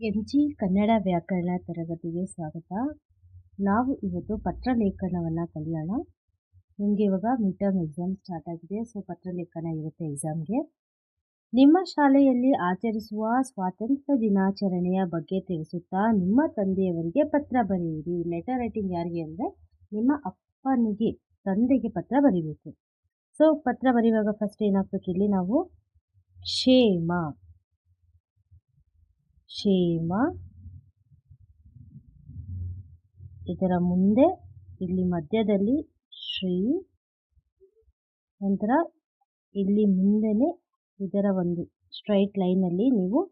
M G Kannada ವ್ಯಾಕರಣ ತರಗತಿಗೆ ಸ್ವಾಗತ. ನಾವು ಇವತ್ತು ಪತ್ರಲೇಖನವನ್ನು ಕಲಿಯೋಣ. ನಿಮಗೆ ಇವಾಗ ಮಿಡ್ ಟರ್ಮ್ ಎಕ್ಸಾಮ್ ಸ್ಟಾರ್ಟ್ ಆಗಿದೆ ಸೊ ಪತ್ರಲೇಖನ ಇರುತ್ತೆ ಎಕ್ಸಾಮ್ಗೆ ನಿಮ್ಮ ಶಾಲೆಯಲ್ಲಿ ಆಚರಿಸುವ ಸ್ವಾತಂತ್ರ್ಯ ದಿನಾಚರಣೆಯ ಬಗ್ಗೆ ತಿಳಿಸುತ್ತಾ ನಿಮ್ಮ ತಂದೆಯವರಿಗೆ ಪತ್ರ ಬರೆಯಿರಿ. ಲೆಟರ್ ರೈಟಿಂಗ್ ಯಾರಿಗೆ ಅಂದರೆ ನಿಮ್ಮ ಅಪ್ಪನಿಗೆ, ತಂದೆಗೆ ಪತ್ರ ಬರೀಬೇಕು. ಸೊ ಪತ್ರ ಬರೆಯುವಾಗ ಫಸ್ಟ್ ಏನಾಗಬೇಕು ಇಲ್ಲಿ ನಾವು? ಕ್ಷೇಮ. ಕ್ಷೇಮ. ಇದರ ಮುಂದೆ, ಇಲ್ಲಿ ಮಧ್ಯದಲ್ಲಿ ಶ್ರೀ. ನಂತರ ಇಲ್ಲಿ ಮುಂದೆನೆ ಇದರ ಒಂದು ಸ್ಟ್ರೈಟ್ ಲೈನಲ್ಲಿ ನೀವು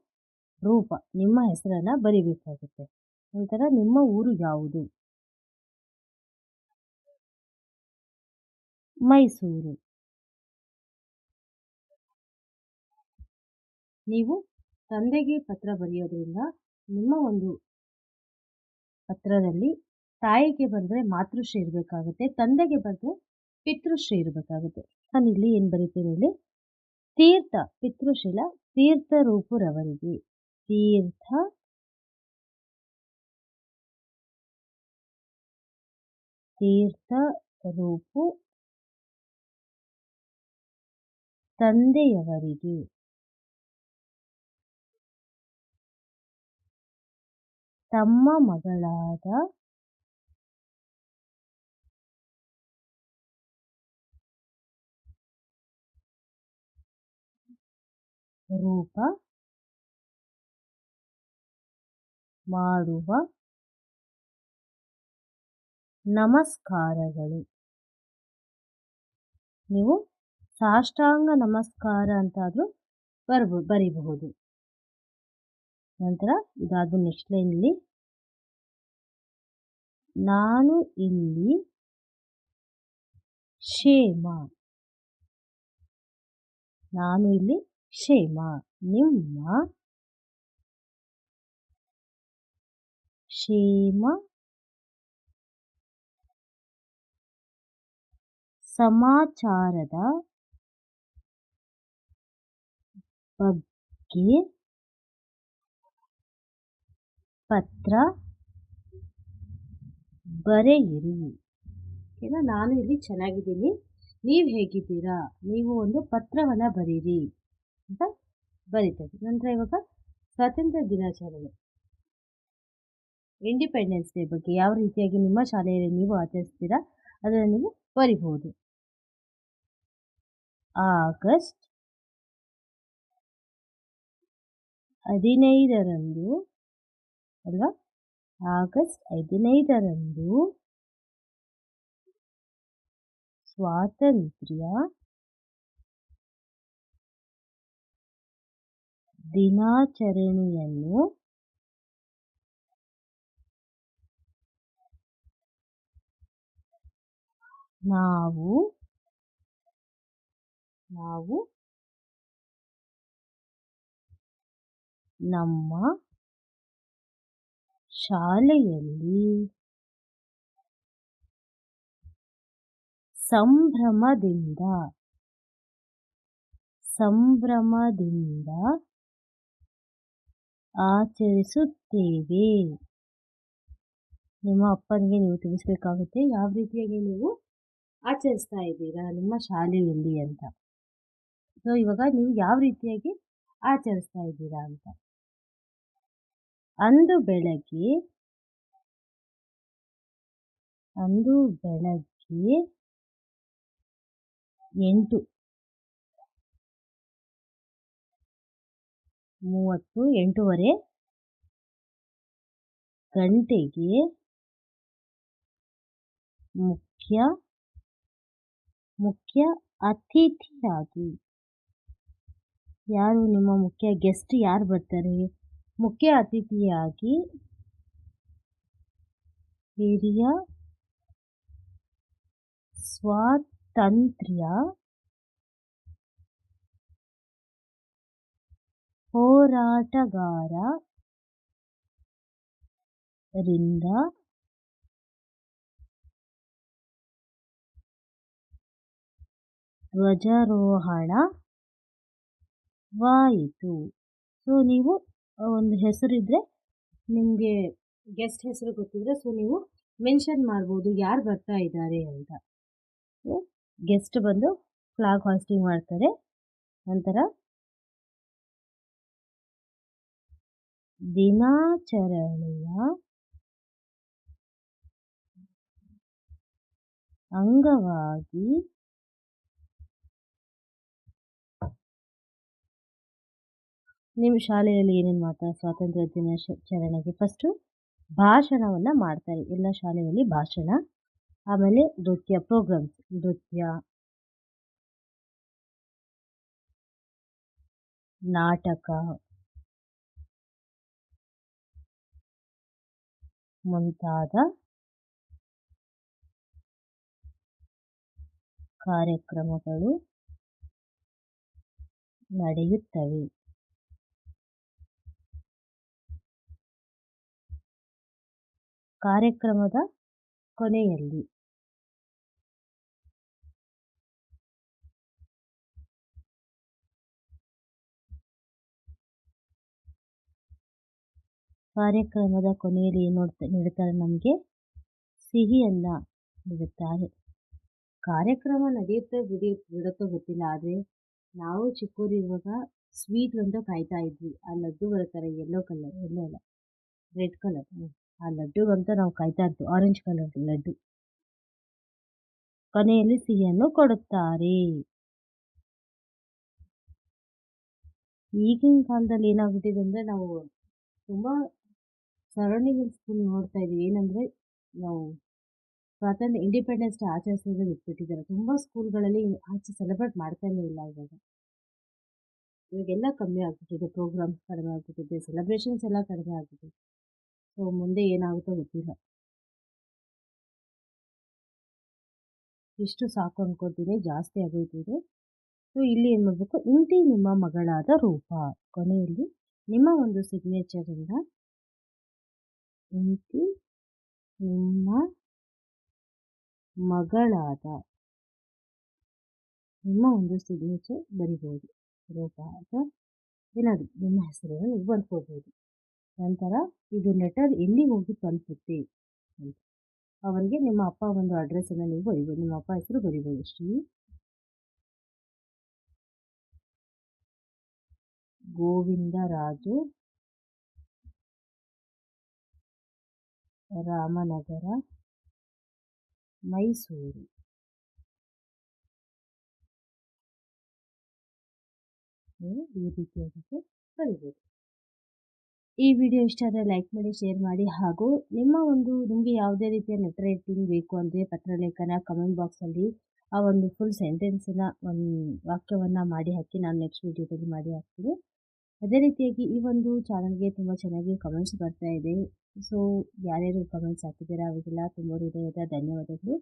ರೂಪ, ನಿಮ್ಮ ಹೆಸರನ್ನು ಬರಿಬೇಕಾಗುತ್ತೆ. ನಂತರ ನಿಮ್ಮ ಊರು ಯಾವುದು? ಮೈಸೂರು. ನೀವು ತಂದೆಗೆ ಪತ್ರ ಬರೆಯೋದ್ರಿಂದ ನಿಮ್ಮ ಒಂದು ಪತ್ರದಲ್ಲಿ ತಾಯಿಗೆ ಬರೆದ್ರೆ ಮಾತೃಶ್ರೀ ಇರಬೇಕಾಗುತ್ತೆ, ತಂದೆಗೆ ಬರೆದ್ರೆ ಪಿತೃಶ್ರೀ ಇರಬೇಕಾಗುತ್ತೆ. ನಾನು ಇಲ್ಲಿ ಏನು ಬರೀತೀನಿ ಇಲ್ಲಿ ತೀರ್ಥ, ಪಿತೃಶೀಲ, ತೀರ್ಥ ರೂಪುರವರಿಗೆ ತೀರ್ಥ ತೀರ್ಥ ರೂಪು ತಂದೆಯವರಿಗೆ. ತಮ್ಮ ಮಗಳಾದ ರೂಪ ಮಾಡುವ ನಮಸ್ಕಾರಗಳು. ನೀವು ಸಾಷ್ಟಾಂಗ ನಮಸ್ಕಾರ ಅಂತಾದರೂ ಬರ್ಬೋ ಬರಿಬಹುದು. ನಂತರ ಇದಾದ ನೆಕ್ಸ್ಟ್ ಲೈನಲ್ಲಿ ನಾನು ಇಲ್ಲಿ ಕ್ಷೇಮ. ನಾನು ಇಲ್ಲಿ ಕ್ಷೇಮ. ನಿಮ್ಮ ಕ್ಷೇಮ ಸಮಾಚಾರದ ಬಗ್ಗೆ ಪತ್ರ ಬರೆಯಿರಿ. ಓಕೆನಾ? ನಾನು ಇಲ್ಲಿ ಚೆನ್ನಾಗಿದ್ದೀನಿ. ನೀವು ಹೇಗಿದ್ದೀರಾ? ನೀವು ಒಂದು ಪತ್ರವನ್ನು ಬರೀರಿ ಅಂತ ಬರೀತಾರೆ ನಂತರ ಇವಾಗ ಸ್ವಾತಂತ್ರ್ಯ ದಿನಾಚರಣೆ. ಇಂಡಿಪೆಂಡೆನ್ಸ್ ಡೇ ಬಗ್ಗೆ ಯಾವ ರೀತಿಯಾಗಿ ನಿಮ್ಮ ಶಾಲೆಯಲ್ಲಿ ನೀವು ಆಚರಿಸ್ತೀರಾ? ಅದನ್ನು ನೀವು ಬರಿಬಹುದು ಆಗಸ್ಟ್ ಹದಿನೈದರಂದು ಅಲ್ವಾ ಆಗಸ್ಟ್ ಹದಿನೈದರಂದು ಸ್ವಾತಂತ್ರ್ಯ ದಿನಾಚರಣೆಯನ್ನು ನಾವು ನಾವು ನಮ್ಮ ಶಾಲೆಯಲ್ಲಿ ಸಂಭ್ರಮದಿಂದ ಸಂಭ್ರಮದಿಂದ ಆಚರಿಸುತ್ತೇವೆ. ನಿಮ್ಮ ಅಪ್ಪನಿಗೆ ನೀವು ತಿಳಿಸ್ಬೇಕಾಗುತ್ತೆ ಯಾವ ರೀತಿಯಾಗಿ ನೀವು ಆಚರಿಸ್ತಾ ಇದ್ದೀರಾ ನಿಮ್ಮ ಶಾಲೆಯಲ್ಲಿ ಅಂತ. ಸೊ ಇವಾಗ ನೀವು ಯಾವ ರೀತಿಯಾಗಿ ಆಚರಿಸ್ತಾ ಇದ್ದೀರಾ ಅಂತ. ಅಂದು ಬೆಳಗ್ಗೆ ಅಂದು ಬೆಳಗ್ಗೆ ಎಂಟು, ಮೂವತ್ತು, ಎಂಟೂವರೆ ಗಂಟೆಗೆ ಮುಖ್ಯ ಮುಖ್ಯ ಅತಿಥಿಯಾಗಿ. ಯಾರು ನಿಮ್ಮ ಮುಖ್ಯ ಗೆಸ್ಟ್ ಯಾರು ಬರ್ತಾರೆ? ಮುಖ್ಯ ಅತಿಥಿಯಾಗಿ ಹಿರಿಯ ಸ್ವಾತಂತ್ರ್ಯ ಹೋರಾಟಗಾರ ರಿಂದ ಧ್ವಜಾರೋಹಣವಾಯಿತು. ಸೊ ನೀವು ಒಂದು ಹೆಸರಿದ್ದರೆ ನಿಮಗೆ ಗೆಸ್ಟ್ ಹೆಸರು ಗೊತ್ತಿದ್ರೆ ಸೊ ನೀವು ಮೆನ್ಷನ್ ಮಾಡ್ಬೋದು ಯಾರು ಬರ್ತಾ ಇದ್ದಾರೆ ಅಂತ. ಗೆಸ್ಟ್ ಬಂದು ಫ್ಲಾಗ್ ಹಾಸ್ಟಿಂಗ್ ಮಾಡ್ತಾರೆ. ನಂತರ ದಿನಾಚರಣೆಯ ಅಂಗವಾಗಿ ನಿಮ್ಮ ಶಾಲೆಯಲ್ಲಿ ಏನೇನು ಮಾಡ್ತಾರೆ ಸ್ವಾತಂತ್ರ್ಯ ದಿನಾಚರಣೆಗೆ ಫಸ್ಟು ಭಾಷಣವನ್ನು ಮಾಡ್ತಾರೆ. ಎಲ್ಲ ಶಾಲೆಯಲ್ಲಿ ಭಾಷಣ, ಆಮೇಲೆ ನೃತ್ಯ ಪ್ರೋಗ್ರಾಮ್ಸ್ ನೃತ್ಯ, ನಾಟಕ, ಮುಂತಾದ ಕಾರ್ಯಕ್ರಮಗಳು ನಡೆಯುತ್ತವೆ. ಕಾರ್ಯಕ್ರಮದ ಕೊನೆಯಲ್ಲಿ. ಕಾರ್ಯಕ್ರಮದ ಕೊನೆಯಲ್ಲಿ ಏನು ನೋಡ್ತಾ ನೀಡುತ್ತಾರೆ ನಮಗೆ? ಸಿಹಿಯನ್ನ ನೀಡುತ್ತಾರೆ. ಕಾರ್ಯಕ್ರಮ ನಡೆಯುತ್ತೆ ಬಿಡಿ, ಬಿಡುತ್ತೋ ಗೊತ್ತಿಲ್ಲ, ಆದರೆ ನಾವು ಚಿಕ್ಕೋರಿರುವಾಗ ಸ್ವೀಟ್ ಒಂದು ಕಾಯ್ತಾ ಇದ್ವಿ. ಆ ಲಡ್ಡು ಬರುತ್ತಾರೆ ಯೆಲ್ಲೋ ಕಲರ್ ಯೆಲ್ಲೋ ಅಲ್ಲ ರೆಡ್ ಕಲರ್ ಆ ಲಡ್ಡುಗಂತೂ ನಾವು ಕಾಯ್ತಾ ಇರ್ತೀವಿ. Orange colour laddu. ಕೊನೆಯಲ್ಲಿ ಸಿಹಿಯನ್ನು ಕೊಡುತ್ತಾರೆ. ಈಗಿನ ಕಾಲದಲ್ಲಿ ಏನಾಗ್ಬಿಟ್ಟಿದೆ ಅಂದರೆ ನಾವು ತುಂಬ ಸ್ಕೂಲ್ ನೋಡ್ತಾ ಇದ್ದೀವಿ. ಏನಂದರೆ ನಾವು ಸ್ವಾತಂತ್ರ್ಯ ಇಂಡಿಪೆಂಡೆನ್ಸ್ ಡೇ ಆಚರಿಸೋದು ಬಿಟ್ಬಿಟ್ಟಿದ್ದಾರೆ. ತುಂಬ ಸ್ಕೂಲ್ಗಳಲ್ಲಿ ಆಚೆ ಸೆಲೆಬ್ರೇಟ್ ಮಾಡ್ತಾನೇ ಇಲ್ಲ ಇವಾಗ. ಇವಾಗೆಲ್ಲ ಕಮ್ಮಿ ಆಗ್ಬಿಟ್ಟಿದೆ. ಪ್ರೋಗ್ರಾಮ್ಸ್ ಕಡಿಮೆ ಆಗ್ಬಿಟ್ಟಿದೆ. ಸೆಲೆಬ್ರೇಷನ್ಸ್ ಎಲ್ಲ ಕಡಿಮೆ ಆಗ್ಬಿಟ್ಟಿದೆ. ಸೊ, ಮುಂದೆ ಏನಾಗುತ್ತೋ ಗೊತ್ತಿಲ್ಲ. ಇಷ್ಟು ಸಾಕು ಅಂದ್ಕೊತೀನಿ ಜಾಸ್ತಿ ಆಗೋಯ್ತಿದೆ. ಸೊ, ಇಲ್ಲಿ ಏನು ಮಾಡಬೇಕು? ಇಂತಿ ನಿಮ್ಮ ಮಗಳಾದ ರೂಪ ಕೊನೆಯಲ್ಲಿ ನಿಮ್ಮ ಒಂದು ಸಿಗ್ನೇಚರಿಂದ ಇಂತಿ ನಿಮ್ಮ ಮಗಳಾದ ನಿಮ್ಮ ಒಂದು ಸಿಗ್ನೇಚರ್ ಬರಿಬೋದು. ರೂಪ ಅಥವಾ ಏನಾದರೂ ನಿಮ್ಮ ಹೆಸರನ್ನು ಬರ್ಕೋಬೋದು ನಂತರ ಇದು ಲೆಟರ್ ಎಲ್ಲಿ ಹೋಗಿ ತಲುಪುತ್ತೆ ಅಂತ. ಅವರಿಗೆ ನಿಮ್ಮ ಅಪ್ಪ ಒಂದು ಅಡ್ರೆಸ್ಸನ್ನು ನೀವು ಬರಿಬೋದು. ನಿಮ್ಮ ಅಪ್ಪ ಹೆಸರು ಬರಿಬೋದು ಶ್ರೀ. ಗೋವಿಂದರಾಜು ರಾಮನಗರ. ಮೈಸೂರು. ಈ ರೀತಿಯಾಗಿ ಬರಿಬೋದು. ಈ ವಿಡಿಯೋ ಇಷ್ಟ ಆದರೆ ಲೈಕ್ ಮಾಡಿ ಶೇರ್ ಮಾಡಿ ಹಾಗೂ ನಿಮ್ಮ ಒಂದು ನಿಮಗೆ ಯಾವುದೇ ರೀತಿಯ ಲೆಟರ್ ರೈಟಿಂಗ್ ಬೇಕು ಅಂದರೆ ಪತ್ರಲೇಖನ ಕಮೆಂಟ್ ಬಾಕ್ಸಲ್ಲಿ ಆ ಒಂದು ಫುಲ್ ಸೆಂಟೆನ್ಸನ್ನ ಒಂದು ವಾಕ್ಯವನ್ನು ಮಾಡಿ ಹಾಕಿ ನಾನು ನೆಕ್ಸ್ಟ್ ವಿಡಿಯೋದಲ್ಲಿ ಮಾಡಿ ಹಾಕ್ತೀನಿ. ಅದೇ ರೀತಿಯಾಗಿ ಈ ಒಂದು ಚಾನಲ್ಗೆ ತುಂಬ ಚೆನ್ನಾಗಿ ಕಮೆಂಟ್ಸ್ ಬರ್ತಾ ಇದೆ. ಸೊ ಯಾರ್ಯಾರು ಕಮೆಂಟ್ಸ್ ಹಾಕಿದ್ದೀರಾ ಅವರಿಗೆಲ್ಲ ತುಂಬ ಹೃದಯದ ಧನ್ಯವಾದಗಳು.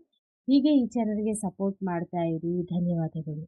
ಹೀಗೆ ಈ ಚಾನಲ್ಗೆ ಸಪೋರ್ಟ್ ಮಾಡ್ತಾ ಇರಿ. ಧನ್ಯವಾದಗಳು.